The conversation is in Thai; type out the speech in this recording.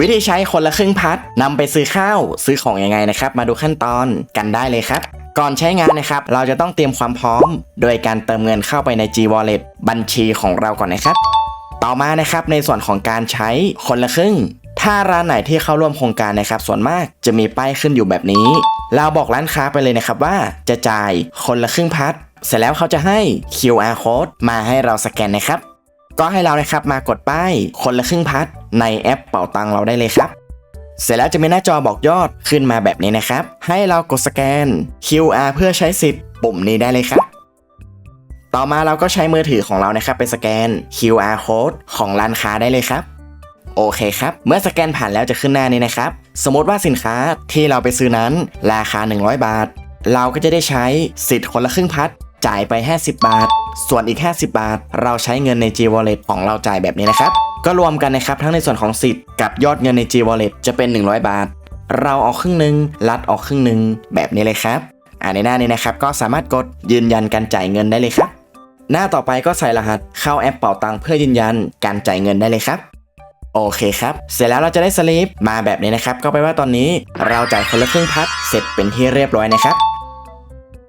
วิธีใช้คนละครึ่งพัดนำไปซื้อข้าวซื้อของยังไงนะครับ มาดูขั้นตอนกันได้เลยครับ ก่อนใช้งานนะครับ เราจะต้องเตรียมความพร้อม โดยการเติมเงินเข้าไปใน G Wallet บัญชีของเราก่อนนะครับ ต่อมานะครับในส่วนของการใช้คนละครึ่ง ถ้าร้านไหนที่เข้าร่วมโครงการนะครับ ส่วนมากจะมีป้ายขึ้นอยู่แบบนี้ เราบอกร้านค้าไปเลยนะครับว่าจะจ่ายคนละครึ่งพัดเสร็จแล้วเขาจะให้ QR code มาให้เราสแกนนะครับ ก็ให้เรานะครับมากดป้ายคนละครึ่งพัด ในแอปเป่าตังเราได้เลยครับเสร็จแล้วจะมีหน้าจอบอกยอดขึ้นมาแบบนี้นะครับ ให้เรากดสแกน QR เพื่อใช้สิทธิ์ปุ่มนี้ได้เลยครับ ต่อมาเราก็ใช้มือถือของเรานะครับไปสแกน QR code ของร้านค้าได้เลยครับ โอเคครับ เมื่อสแกนผ่านแล้วจะขึ้นหน้านี้นะครับ สมมติว่าสินค้าที่เราไปซื้อนั้นราคา 100 บาท เราก็จะได้ใช้สิทธิ์คนละครึ่งพัดจ่ายไป 50 บาท ส่วนอีก 50 บาท เราใช้เงินใน G Wallet ของเราจ่ายแบบนี้นะครับ ก็รวมกันนะครับทั้งในส่วนของสิทธิ์กับยอดเงินใน G Wallet จะเป็น 100 บาท เราออกครึ่งหนึ่งรัดออกครึ่งหนึ่งแบบนี้เลยครับอ่าในหน้านี้นะครับก็สามารถกดยืนยันการจ่ายเงินได้เลยครับ หน้าต่อไปก็ใส่รหัสเข้าแอปเป่าตังเพื่อยืนยันการจ่ายเงินได้เลยครับโอเคครับ เสร็จแล้วเราจะได้สลิปมาแบบนี้นะครับ ก็แปลว่าตอนนี้เราจ่ายคนละครึ่งพัดเสร็จเป็นที่เรียบร้อยนะครับ